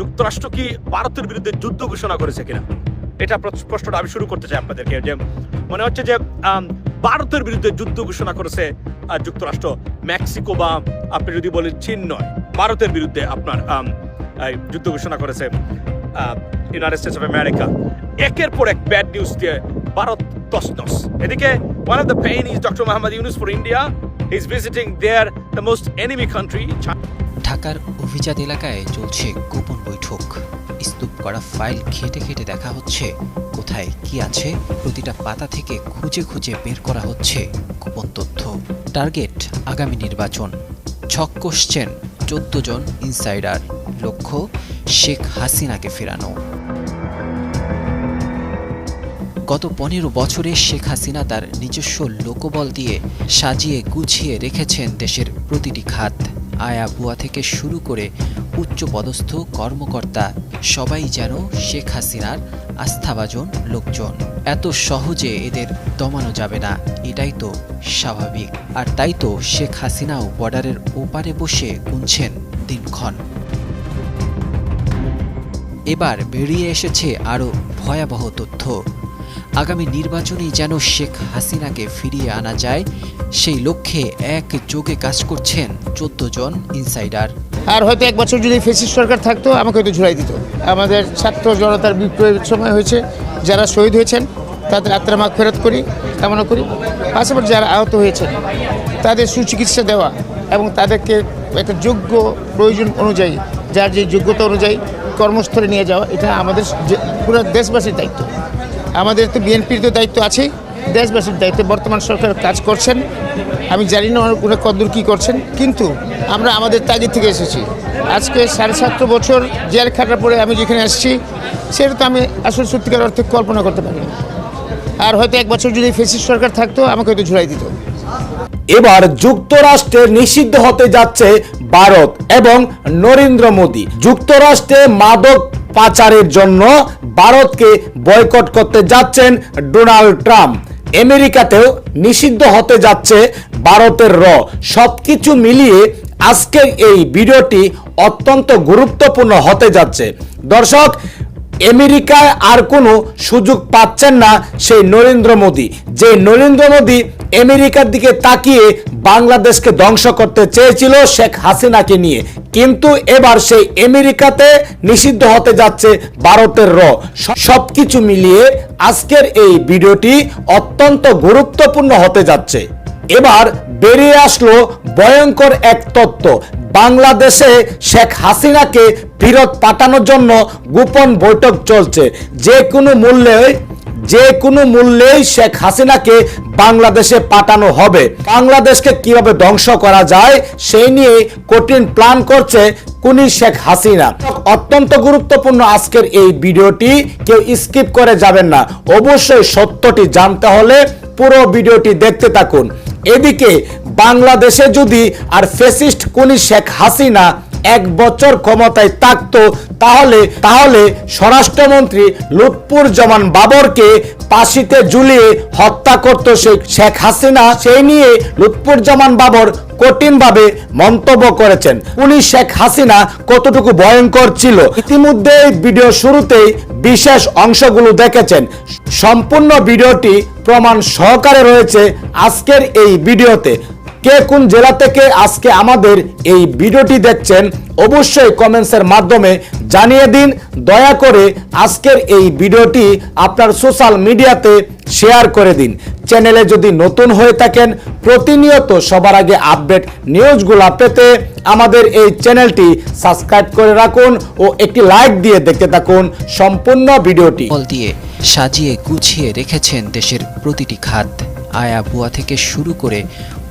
যুক্তরাষ্ট্র কি ভারতের বিরুদ্ধে যুদ্ধ ঘোষণা করেছে কিনা? এটা প্র- প্রশ্নটা আমি শুরু করতে চাই আপনাদেরকে, যে মনে হচ্ছে যে ভারতের বিরুদ্ধে যুদ্ধ ঘোষণা করেছে যুক্তরাষ্ট্র। মেক্সিকো বা আপনি যদি বলেন চীন নয়, ভারতের বিরুদ্ধে আপনার যুদ্ধ ঘোষণা করেছে ইউনাইটেড স্টেটস অফ আমেরিকা একের পর এক ব্যাড নিউজ দিয়ে ভারত তসনস এদিকে one of the pain is doctor Muhammad Yunus for India is visiting there the most enemy country ঢাকার অভিজাত এলাকায় চলছে গোপন বৈঠক। স্তূপ করা ফাইল ঘেটে ঘেটে দেখা হচ্ছে, কোথায় কি আছে, প্রতিটা পাতা থেকে খুঁজে খুঁজে বের করা হচ্ছে গোপন তথ্য। টার্গেট, আগামী নির্বাচন। ছক কষছেন চোদ্দ জন ইনসাইডার। লক্ষ্য, শেখ হাসিনাকে ফেরানো। গত পনেরো বছরে শেখ হাসিনা তার নিজস্ব লোকবল দিয়ে সাজিয়ে গুছিয়ে রেখেছেন দেশের প্রতিটি খাত। আয়া বুয়া থেকে শুরু করে উচ্চপদস্থ কর্মকর্তা সবাই যেন শেখ হাসিনার আস্থাভাজন লোকজন। এত সহজে এদের দমানো যাবে না, এটাই তো স্বাভাবিক। আর তাই তো শেখ হাসিনাও বর্ডারের ওপারে বসে গুনছেন দিনক্ষণ। এবার বেরিয়ে এসেছে আরও ভয়াবহ তথ্য। আগামী নির্বাচনেই যেন শেখ হাসিনাকে ফিরিয়ে আনা যায়, সেই লক্ষ্যে এক যোগে কাজ করছেন চোদ্দ জন ইনসাইডার। আর হয়তো এক বছর যদি ফেসিস সরকার থাকতো, আমাকে হয়তো ঝুলাই দিত। আমাদের ছাত্র জনতার বিপ্লবের সময় হয়েছে, যারা শহীদ হয়েছেন, তাদের আত্মার মাগ ফেরত করি, কামনা করি। পাশাপাশি যারা আহত হয়েছেন, তাদের সুচিকিৎসা দেওয়া এবং তাদেরকে একটা যোগ্য প্রয়োজন অনুযায়ী, যার যে যোগ্যতা অনুযায়ী কর্মস্থলে নিয়ে যাওয়া, এটা আমাদের পুরো দেশবাসীর দায়িত্ব। আমাদের তো বিএনপির তো দায়িত্ব আছেই। দেশবাসীর দায়িত্বে বর্তমান সরকার কাজ করছেন। আমি জানি না ওরা কদ্দূর কী করছেন, কিন্তু আমরা আমাদের তাগিদ থেকে এসেছি। আজকে সাড়ে সাতশো বছর জেল খাটার পরে আমি যেখানে আসছি, সেটা তো আমি আসলে সত্যিকার অর্থে কল্পনা করতে পারি। আর হয়তো এক বছর যদি ফেসিস সরকার থাকতো, আমাকে হয়তো ঝুলাই দিত। এবার যুক্তরাষ্ট্রে নিষিদ্ধ হতে যাচ্ছে ভারত এবং নরেন্দ্র মোদী। যুক্তরাষ্ট্রে মাদক পাচারের জন্য ভারতকে বয়কট করতে যাচ্ছেন ডোনাল্ড ট্রাম্প। আমেরিকাতেও নিষিদ্ধ হতে যাচ্ছে ভারতের র। সবকিছু মিলিয়ে আজকের এই ভিডিওটি অত্যন্ত গুরুত্বপূর্ণ হতে যাচ্ছে। দর্শক আমেরিকায় আর কোনো সুযোগ পাচ্ছেন না সেই নরেন্দ্র মোদী। যে নরেন্দ্র মোদী আমেরিকার দিকে তাকিয়ে বাংলাদেশকে ধ্বংস করতে চেয়েছিল শেখ হাসিনাকে নিয়ে। কিন্তু এবার সেই আমেরিকাতে নিষিদ্ধ হতে যাচ্ছে ভারতের র। সবকিছু মিলিয়ে আজকের এই ভিডিওটি অত্যন্ত গুরুত্বপূর্ণ হতে যাচ্ছে। এবার বেরিয়ে আসলো ভয়ঙ্কর এক তত্ত্ব। বাংলাদেশে শেখ হাসিনাকে ফিরত পাঠানোর জন্য গোপন বৈঠক চলছে। যে কোনো মূল্যে যে কোনো মূল্যেই শেখ হাসিনাকে বাংলাদেশে পাঠানো হবে। বাংলাদেশকে কীভাবে ধ্বংস করা যায়, সেই নিয়ে কঠিন প্ল্যান করছে কুনি শেখ হাসিনা। অত্যন্ত গুরুত্বপূর্ণ আজকের এই ভিডিওটি, কেউ স্কিপ করে যাবেন না। অবশ্যই সত্যটি জানতে হলে পুরো ভিডিওটি দেখতে থাকুন। এদিকে বাংলাদেশে যদি আর ফেসিস্ট কোনি শেখ হাসিনা এক বছর ক্ষমতায় থাকতো, তাহলে তাহলে স্বরাষ্ট্রমন্ত্রী লুৎপুর জমান বাবরকে পাশিতে ঝুলিয়ে হত্যা করত শেখ হাসিনা। সেই নিয়ে লুৎপুর জামান বাবর কঠিনভাবে মন্তব্য করেছেন। উনি শেখ হাসিনা কতটুকু ভয়ঙ্কর ছিল? ইতিমধ্যে এই ভিডিও শুরুতেই বিশেষ অংশগুলো দেখেছেন। সম্পূর্ণ ভিডিওটি প্রমাণ সহকারে রয়েছে আজকের এই ভিডিওতে। কে কোন জেলা থেকে আজকে আমাদের এই ভিডিওটি দেখছেন, অবশ্যই কমেন্টসের মাধ্যমে জানিয়ে দিন। দয়া করে আজকের এই ভিডিওটি আপনার সোশ্যাল মিডিয়াতে শেয়ার করে দিন। চ্যানেলে যদি নতুন হয়ে থাকেন, প্রতিনিয়ত সবার আগে আপডেট নিউজগুলো পেতে আমাদের এই চ্যানেলটি সাবস্ক্রাইব করে রাখুন ও একটি লাইক দিয়ে দেখতে থাকুন সম্পূর্ণ ভিডিওটি। দিয়ে সাজিয়ে গুছিয়ে রেখেছেন দেশের প্রতিটি খাত। আয়া বুয়া থেকে শুরু করে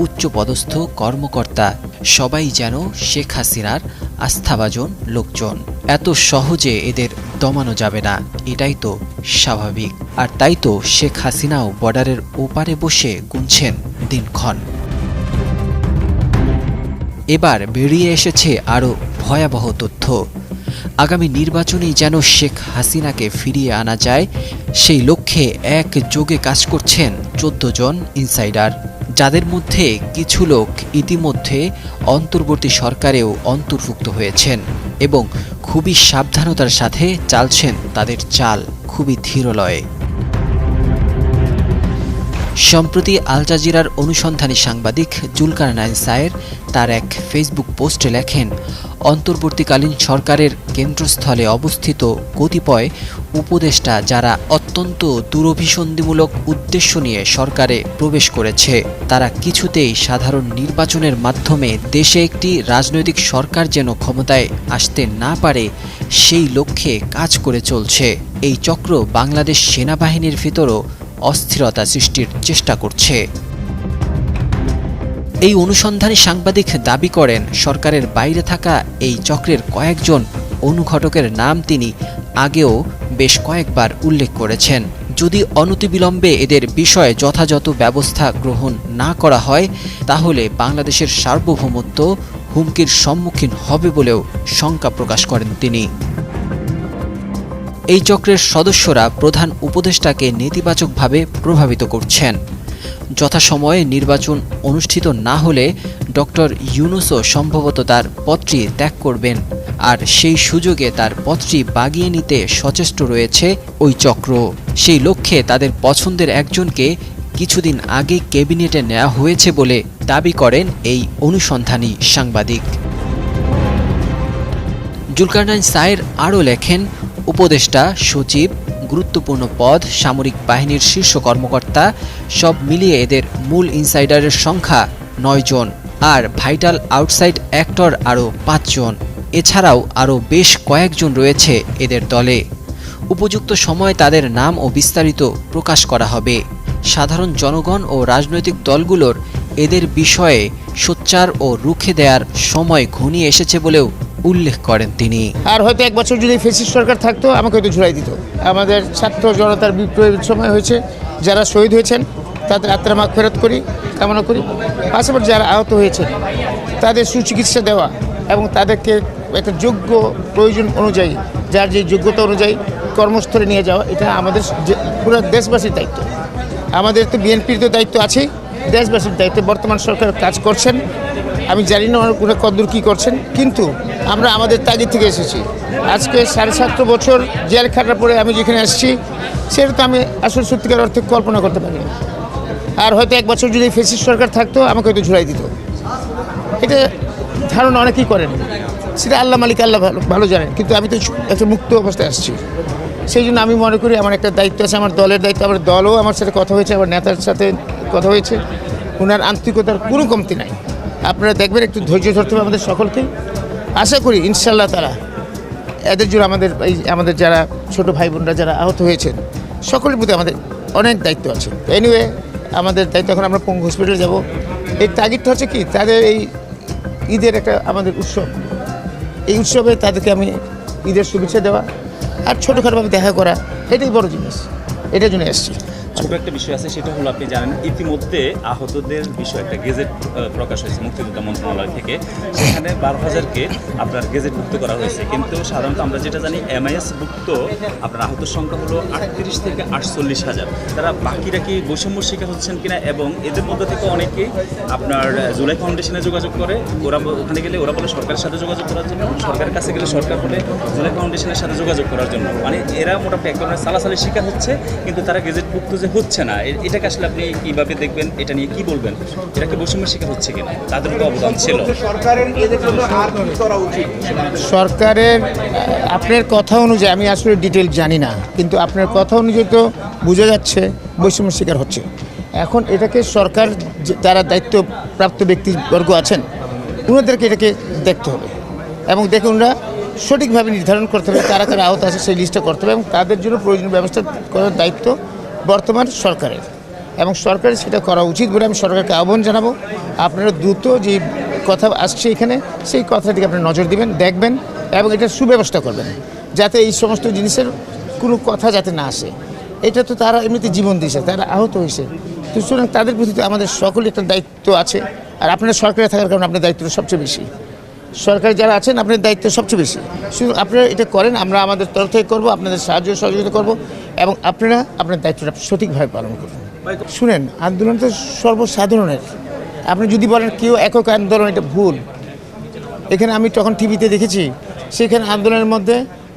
উচ্চপদস্থ কর্মকর্তা, সবাই যেন শেখ হাসিনার আস্থাভাজন লোকজন। এত সহজে এদের দমানো যাবে না, এটাই তো স্বাভাবিক। আর তাই তো শেখ হাসিনাও বর্ডারের ওপারে বসে গুনছেন দিনক্ষণ। এবার বেরিয়ে এসেছে আরও ভয়াবহ তথ্য। আগামী নির্বাচনেই যেন শেখ হাসিনাকে ফিরিয়ে আনা যায়, সেই লক্ষ্যে এক যোগে কাজ করছেন চোদ্দ জন ইনসাইডার। যাদের মধ্যে কিছু লোক ইতিমধ্যে অন্তর্বর্তী সরকারেও অন্তর্ভুক্ত হয়েছেন এবং খুবই সাবধানতার সাথে চালছেন তাদের চাল খুবই ধীরলয়ে সম্প্রতি আল জাজিরার অনুসন্ধানী সাংবাদিক জুলকার নাইন সায়ের তার এক ফেসবুক পোস্টে লেখেন অন্তর্বর্তীকালীন সরকারের কেন্দ্রস্থলে অবস্থিত কতিপয় উপদেষ্টা যারা অত্যন্ত দুরভিসন্ধিমূলক উদ্দেশ্য নিয়ে সরকারে প্রবেশ করেছে। তারা কিছুতেই সাধারণ নির্বাচনের মাধ্যমে দেশে একটি রাজনৈতিক সরকার যেন ক্ষমতায় আসতে না পারে, সেই লক্ষ্যে কাজ করে চলছে। এই চক্র বাংলাদেশ সেনাবাহিনীর ভিতরও অস্থিরতা সৃষ্টির চেষ্টা করছে। এই অনুসন্ধানী সাংবাদিক দাবি করেন, সরকারের বাইরে থাকা এই চক্রের কয়েকজন অনুঘটকের নাম তিনি আগেও বেশ কয়েকবার উল্লেখ করেছেন। যদি অনতিবিলম্বে এদের বিষয়ে যথাযথ ব্যবস্থা গ্রহণ না করা হয়, তাহলে বাংলাদেশের সার্বভৌমত্ব হুমকির সম্মুখীন হবে বলেও শঙ্কা প্রকাশ করেন তিনি। এই চক্রের সদস্যরা প্রধান উপদেষ্টাকে নেতিবাচকভাবে প্রভাবিত করছেন। যথাসময়ে নির্বাচন অনুষ্ঠিত না হলে ডক্টর ইউনুসও সম্ভবত তার পদটি ত্যাগ করবেন। আর সেই সুযোগে তার পদটি বাগিয়ে নিতে সচেষ্ট রয়েছে ওই চক্র। সেই লক্ষ্যে তাদের পছন্দের একজনকে কিছুদিন আগে ক্যাবিনেটে নেওয়া হয়েছে বলে দাবি করেন এই অনুসন্ধানী সাংবাদিক। জুলকারনাইন সায়ের আরও লেখেন, উপদেষ্টা, সচিব গুরুত্বপূর্ণ পদ সামরিক বাহিনীর শীর্ষ কর্মকর্তা, সব মিলিয়ে এদের মূল ইনসাইডারের সংখ্যা নয় জন আর ভাইটাল আউটসাইড অ্যাক্টর আরও পাঁচজন এছাড়াও আরও বেশ কয়েকজন রয়েছে এদের দলে। উপযুক্ত সময় তাদের নাম ও বিস্তারিত প্রকাশ করা হবে। সাধারণ জনগণ ও রাজনৈতিক দলগুলোর এদের বিষয়ে সোচ্চার ও রুখে দেওয়ার সময় ঘনিয়ে এসেছে বলেও উল্লেখ করেন তিনি। আর হয়তো এক বছর যদি ফেসিস সরকার থাকতো, আমাকে হয়তো ঝুলাই দিত। আমাদের ছাত্র জনতার বিপ্লবের সময় হয়েছে, যারা শহীদ হয়েছেন, তাদের আত্মার মাগ ফেরত করি, কামনা করি। পাশাপাশি যারা আহত হয়েছেন, তাদের সুচিকিৎসা দেওয়া এবং তাদেরকে একটা যোগ্য প্রয়োজন অনুযায়ী, যার যে যোগ্যতা অনুযায়ী কর্মস্থলে নিয়ে যাওয়া, এটা আমাদের পুরো দেশবাসীর দায়িত্ব। আমাদের তো বিএনপির তো দায়িত্ব আছেই। দেশবাসীর দায়িত্বে বর্তমান সরকার কাজ করছেন। আমি জানি না ওরা কতদূর কী করছেন, কিন্তু আমরা আমাদের তাগিদ থেকে এসেছি। আজকে সাড়ে সাতশো বছর জেল খাটার পরে আমি যেখানে আসছি, সেটা তো আমি আসলে সত্যিকার অর্থে কল্পনা করতে পারি। আর হয়তো এক বছর যদি ফেসিস সরকার থাকতো, আমাকে হয়তো ঝুলাই দিত। এটা ধারণা অনেকেই করেন। সেটা আল্লাহ মালিক আল্লাহ ভালো ভালো জানেন। কিন্তু আমি তো একটা মুক্ত অবস্থায় আসছি। সেই জন্য আমি মনে করি আমার একটা দায়িত্ব আছে, আমার দলের দায়িত্ব। আমার দলও আমার সাথে কথা হয়েছে, আমার নেতার সাথে কথা হয়েছে ওনার আন্তরিকতার কোনো কমতি নাই। আপনারা দেখবেন, একটু ধৈর্য ধরতে হবে আমাদের সকলকেই আশা করি ইনশাল্লাহ তারা এদের জন্য আমাদের এই, আমাদের যারা ছোট ভাই বোনরা যারা আহত হয়েছেন, সকলের প্রতি আমাদের অনেক দায়িত্ব আছে। এনিওয়ে আমাদের দায়িত্ব এখন আমরা পঙ্গু হসপিটালে যাব। এই তাগিদটা হচ্ছে কি? তাদের এই ঈদের একটা আমাদের উৎসব। এই উৎসবে তাদেরকে আমি ঈদের শুভেচ্ছা দেওয়া আর ছোটোখাটোভাবে দেখা করা, এটাই বড় জিনিস। এটার জন্য এসছি। ছোট একটা বিষয় আছে, সেটা হলো আপনি জানেন ইতিমধ্যে আহতদের বিষয়ে একটা গেজেট প্রকাশ হয়েছে মুক্তিযোদ্ধা মন্ত্রণালয় থেকে। সেখানে বারো হাজারকে আপনার গেজেটভুক্ত করা হয়েছে। কিন্তু সাধারণত আমরা যেটা জানি এমআইএস ভুক্ত আপনার আহত সংখ্যা হলো আটত্রিশ থেকে আটচল্লিশ হাজার। তারা বাকিরা কি বৈষম্য শিকার হচ্ছেন কিনা এবং এদের মধ্যে থেকে অনেকেই আপনার জুলাই ফাউন্ডেশনে যোগাযোগ করে। ওরা ওখানে গেলে ওরা বলে সরকারের সাথে যোগাযোগ করার জন্য সরকারের কাছে গেলে সরকার বলে জুলাই ফাউন্ডেশনের সাথে যোগাযোগ করার জন্য। মানে এরা মোটামুটি এক ধরনের সালাসালির শিকার হচ্ছে, কিন্তু তারা গেজেটভুক্ত যে হচ্ছে না। এটাকে আসলে আপনি কীভাবে দেখবেন এটা নিয়ে কি বলবেন? এটা কি বৈষম্যের শিকার হচ্ছে কিনা? তাদের তো অবদান ছিল। সরকারের আপনার কথা অনুযায়ী আমি আসলে ডিটেল জানি না কিন্তু আপনার কথা অনুযায়ী তো বোঝা যাচ্ছে বৈষম্য শিকার হচ্ছে। এখন এটাকে সরকার যে যারা দায়িত্বপ্রাপ্ত ব্যক্তিবর্গ আছেন ওনাদেরকে এটাকে দেখতে হবে। এবং দেখে ওনারা সঠিকভাবে নির্ধারণ করতে হবে কারা কারা আহত আছে সেই লিস্টটা করতে হবে এবং তাদের জন্য প্রয়োজনীয় ব্যবস্থা করার দায়িত্ব বর্তমান সরকারের। এবং সরকারের সেটা করা উচিত বলে আমি সরকারকে আহ্বান জানাব। আপনারা দ্রুত যে কথা আসছে এখানে, সেই কথাটিকে আপনি নজর দিবেন, দেখবেন এবং এটার সুব্যবস্থা করবেন। যাতে এই সমস্ত জিনিসের কোনো কথা যাতে না আসে। এটা তো তারা এমনিতে জীবন দিয়েছে, তারা আহত হয়েছে। তো সুতরাং তাদের প্রতি তো আমাদের সকলের একটা দায়িত্ব আছে। আর আপনারা সরকারে থাকার কারণে আপনার দায়িত্বটা সবচেয়ে বেশি। সরকার যারা আছেন আপনার দায়িত্ব সবচেয়ে বেশি। শুধু আপনারা এটা করেন, আমরা আমাদের তরফ থেকে করব, আপনাদের সাহায্য সহযোগিতা করব। এবং আপনারা আপনার দায়িত্বটা সঠিকভাবে পালন করুন। শুনেন, আন্দোলন তো সর্বসাধারণের। আপনি যদি বলেন কেউ একক আন্দোলন, এটা ভুল। এখানে আমি তখন টিভিতে দেখেছি, সেখানে আন্দোলনের মধ্যে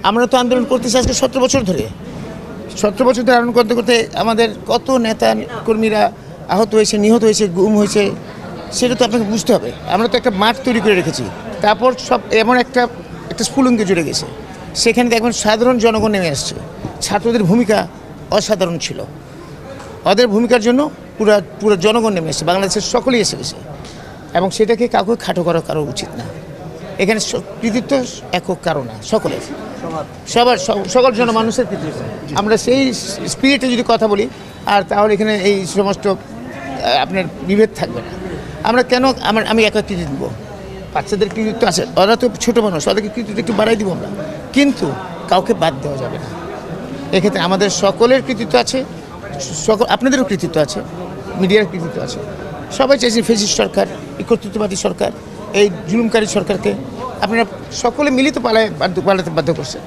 আমরা তো আন্দোলন করতেছি আজকে সতেরো বছর ধরে। সতেরো বছর ধরে আন্দোলন করতে করতে আমাদের কত নেতা কর্মীরা আহত হয়েছে, নিহত হয়েছে, গুম হয়েছে, সেটা তো আপনাকে বুঝতে হবে। আমরা তো একটা মাঠ তৈরি করে রেখেছি। তারপর সব এমন একটা একটা স্ফুলঙ্গে জুড়ে গেছে। সেখানে দেখবেন সাধারণ জনগণ নেমে আসছে। ছাত্রদের ভূমিকা অসাধারণ ছিল। ওদের ভূমিকার জন্য পুরো পুরো জনগণ নেমে এসেছে, বাংলাদেশের সকলেই এসে গেছে। এবং সেটাকে কাউকে খাটো করা কারও উচিত না। এখানে কৃতিত্ব একক কারও না, সকলের। সবার সকল জন মানুষের কৃতিত্ব। আমরা সেই স্পিরিটে যদি কথা বলি, আর তাহলে এখানে এই সমস্ত আপনার বিভেদ থাকবে না। আমরা কেন, আমার, আমি একা কৃতিত্ব দেবো? বাচ্চাদের কৃতিত্ব আছে, ওরা তো ছোটো মানুষ, ওদেরকে কৃতিত্ব একটু বাড়াই দিব আমরা। কিন্তু কাউকে বাদ দেওয়া যাবে না। এক্ষেত্রে আমাদের সকলের কৃতিত্ব আছে, সকল, আপনাদেরও কৃতিত্ব আছে, মিডিয়ার কৃতিত্ব আছে। সবাই চাইছে ফেসিস সরকার এই কর্তৃত্ববাদী সরকার, এই জুলুমকারী সরকারকে। আপনারা সকলে মিলিত পালায় বাধ্য, পালাতে বাধ্য করছেন।